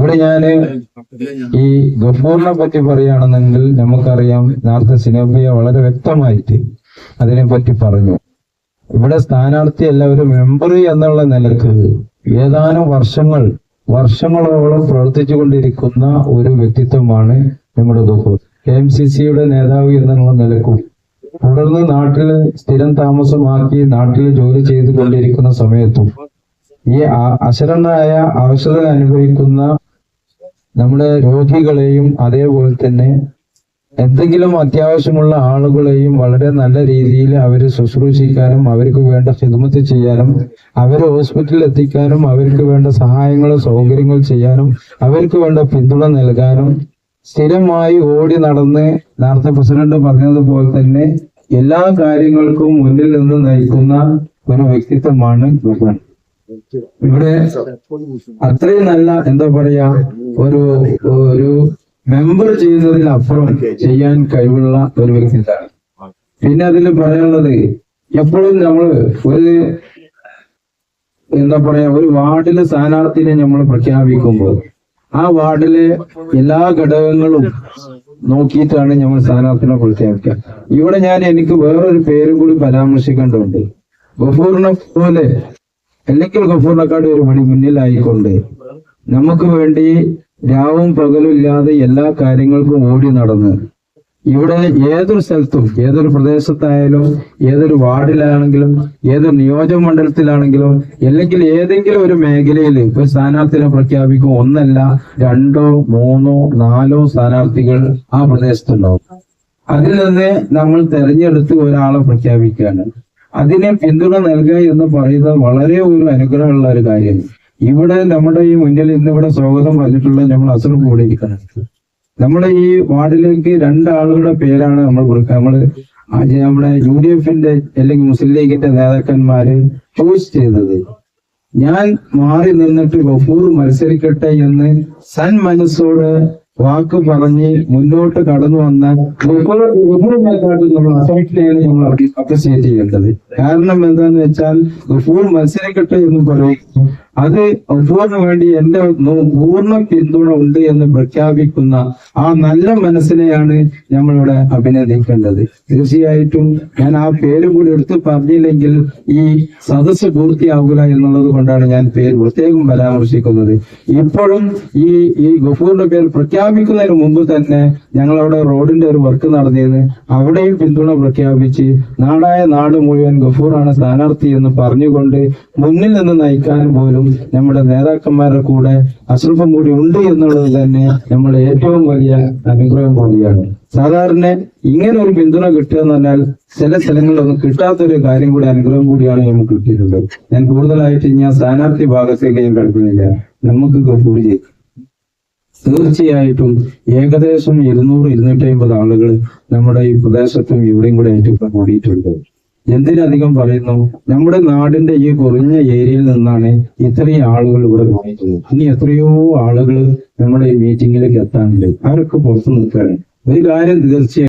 ഇവിടെ ഞാൻ ഈ ഗഫൂറിനെ പറ്റി പറയുകയാണെന്നെങ്കിൽ നമുക്കറിയാം നേരത്തെ സിനോബിയ വളരെ വ്യക്തമായിട്ട് അതിനെ പറ്റി പറഞ്ഞു. ഇവിടെ സ്ഥാനാർത്ഥി എല്ലാവരും മെമ്പർ എന്നുള്ള നിലയ്ക്ക് ഏതാനും വർഷങ്ങൾ വർഷങ്ങളോളം പ്രവർത്തിച്ചു കൊണ്ടിരിക്കുന്ന ഒരു വ്യക്തിത്വമാണ് നമ്മുടെ ഗഫൂർ. കെ എം സി സിയുടെ നേതാവ് എന്നുള്ള നിലക്കും തുടർന്ന് നാട്ടിൽ സ്ഥിരം താമസമാക്കി നാട്ടിൽ ജോലി ചെയ്തു കൊണ്ടിരിക്കുന്ന സമയത്തും ഈ അ- അശരണായ അവശത അനുഭവിക്കുന്ന നമ്മുടെ രോഗികളെയും അതേപോലെ തന്നെ എന്തെങ്കിലും അത്യാവശ്യമുള്ള ആളുകളെയും വളരെ നല്ല രീതിയിൽ അവരെ ശുശ്രൂഷിക്കാനും അവർക്ക് വേണ്ട ഹിദ്മത്ത് ചെയ്യാനും അവരെ ഹോസ്പിറ്റലിൽ എത്തിക്കാനും അവർക്ക് വേണ്ട സഹായങ്ങളും സൗകര്യങ്ങൾ ചെയ്യാനും അവർക്ക് വേണ്ട പിന്തുണ നൽകാനും സ്ഥിരമായി ഓടി നടന്ന് നേരത്തെ പ്രസിഡന്റ് പറഞ്ഞതുപോലെ തന്നെ എല്ലാ കാര്യങ്ങൾക്കും മുന്നിൽ നിന്ന് നയിക്കുന്ന ഒരു വ്യക്തിത്വമാണ് ഗുരുവൻ ഇവിടെ അത്രയും നല്ല എന്താ പറയാ ഒരു ഒരു മെമ്പർ ചെയ്യുന്നതിനപ്പുറം ചെയ്യാൻ കഴിവുള്ള ഒരു വ്യക്തിത്വമാണ്. പിന്നെ അതിൽ പറയാനുള്ളത് എപ്പോഴും നമ്മൾ ഒരു എന്താ പറയാ ഒരു വാർഡിലെ സ്ഥാനാർത്ഥിനെ നമ്മൾ പ്രഖ്യാപിക്കുമ്പോൾ ആ വാർഡിലെ എല്ലാ ഘടകങ്ങളും നോക്കിയിട്ടാണ് നമ്മൾ സ്ഥാനാർത്ഥിനെ പ്രഖ്യാപിക്കുക. ഇവിടെ ഞാൻ എനിക്ക് വേറൊരു പേരും കൂടി പരാമർശിക്കേണ്ടതുണ്ട്. ഗഫൂറിനെ പോലെ അല്ലെങ്കിൽ ഗഫൂറിനെക്കാട് ഒരു മണി മുന്നിലായിക്കൊണ്ട് നമുക്ക് വേണ്ടി രാവും പകലും ഇല്ലാതെ എല്ലാ കാര്യങ്ങൾക്കും ഓടി നടന്ന് ഇവിടെ ഏതൊരു സ്ഥലത്തും ഏതൊരു പ്രദേശത്തായാലും ഏതൊരു വാർഡിലാണെങ്കിലും ഏതൊരു നിയോജക മണ്ഡലത്തിലാണെങ്കിലും അല്ലെങ്കിൽ ഏതെങ്കിലും ഒരു മേഖലയിൽ ഒരു സ്ഥാനാർത്ഥിനെ പ്രഖ്യാപിക്കും ഒന്നല്ല രണ്ടോ മൂന്നോ നാലോ സ്ഥാനാർത്ഥികൾ ആ പ്രദേശത്തുണ്ടാവും. അതിൽ നിന്ന് നമ്മൾ തെരഞ്ഞെടുത്ത് ഒരാളെ പ്രഖ്യാപിക്കുകയാണ്. അതിനെ പിന്തുണ നൽകുക എന്ന് പറയുന്നത് വളരെ ഒരു അനുഗ്രഹമുള്ള ഒരു കാര്യം. ഇവിടെ നമ്മുടെ ഈ മുന്നിൽ ഇന്ന് ഇവിടെ സ്വാഗതം പറഞ്ഞിട്ടുള്ള നമ്മൾ അസുഖം കൂടിയിരിക്കണം നമ്മുടെ ഈ വാർഡിലേക്ക് രണ്ടാളുകളുടെ പേരാണ് നമ്മൾ ആദ്യ നമ്മുടെ യു ഡി എഫിന്റെ അല്ലെങ്കിൽ മുസ്ലിം ലീഗിന്റെ നേതാക്കന്മാര് ചൂസ് ചെയ്തത്. ഞാൻ മാറി നിന്നിട്ട് ഗഫൂർ മത്സരിക്കട്ടെ എന്ന് സൻ മനസ്സോട് വാക്ക് പറഞ്ഞ് മുന്നോട്ട് കടന്നു വന്ന നമ്മൾ നമ്മൾ അപ്രിസിയേറ്റ് ചെയ്യേണ്ടത്. കാരണം എന്താന്ന് വെച്ചാൽ മത്സരിക്കട്ടെ എന്ന് പറയും. അത് ഗഫൂറിന് വേണ്ടി എന്റെ പൂർണ പിന്തുണ ഉണ്ട് എന്ന് പ്രഖ്യാപിക്കുന്ന ആ നല്ല മനസ്സിനെയാണ് നമ്മളിവിടെ അഭിനന്ദിക്കേണ്ടത്. തീർച്ചയായിട്ടും ഞാൻ ആ പേര് കൂടി എടുത്ത് പറഞ്ഞില്ലെങ്കിൽ ഈ സദസ്സ് പൂർത്തിയാകില്ല എന്നുള്ളത് കൊണ്ടാണ് ഞാൻ പേര് പ്രത്യേകം പരാമർശിക്കുന്നത്. ഇപ്പോഴും ഈ ഈ ഗഫൂറിന്റെ പേര് പ്രഖ്യാപിക്കുന്നതിന് മുമ്പ് തന്നെ ഞങ്ങളവിടെ റോഡിന്റെ ഒരു വർക്ക് നടന്നിരുന്നു. അവിടെയും പിന്തുണ പ്രഖ്യാപിച്ച് നാടായ നാട് മുഴുവൻ ഗഫൂറാണ് സ്ഥാനാർത്ഥി എന്ന് പറഞ്ഞുകൊണ്ട് മുന്നിൽ നിന്ന് നയിക്കാനും പോലും നമ്മുടെ നേതാക്കന്മാരുടെ കൂടെ അശ്രഫം കൂടി ഉണ്ട് എന്നുള്ളത് തന്നെ നമ്മുടെ ഏറ്റവും വലിയ അനുഗ്രഹം കൂടിയാണ്. സാധാരണ ഇങ്ങനെ ഒരു പിന്തുണ കിട്ടുക എന്ന് പറഞ്ഞാൽ ചില സ്ഥലങ്ങളിലൊന്നും കിട്ടാത്തൊരു കാര്യം കൂടി അനുഗ്രഹം കൂടിയാണ് നമുക്ക് കിട്ടിയിട്ടുള്ളത്. ഞാൻ കൂടുതലായിട്ട് ഞാൻ സ്ഥാനാർത്ഥി ഭാഗത്തേക്ക് ഞാൻ കിടക്കുന്നില്ല. നമുക്ക് ജയിക്കും. തീർച്ചയായിട്ടും ഏകദേശം ഇരുന്നൂറ് ഇരുന്നൂറ്റി അമ്പത് ആളുകൾ നമ്മുടെ ഈ പ്രദേശത്തും ഇവിടെയും കൂടെ ഇപ്പൊ കൂടിയിട്ടുണ്ട്. എന്തിനധികം പറയുന്നു? നമ്മുടെ നാടിന്റെ ഈ കുറഞ്ഞ ഏരിയയിൽ നിന്നാണ് ഇത്രയും ആളുകൾ ഇവിടെ കാണിക്കുന്നത് ഇനി എത്രയോ ആളുകൾ നമ്മുടെ ഈ മീറ്റിങ്ങിലേക്ക് എത്താനുണ്ട്. ആരൊക്കെ പുറത്തു നിൽക്കുകയാണ്? ഒരു കാര്യം തീർച്ചയായും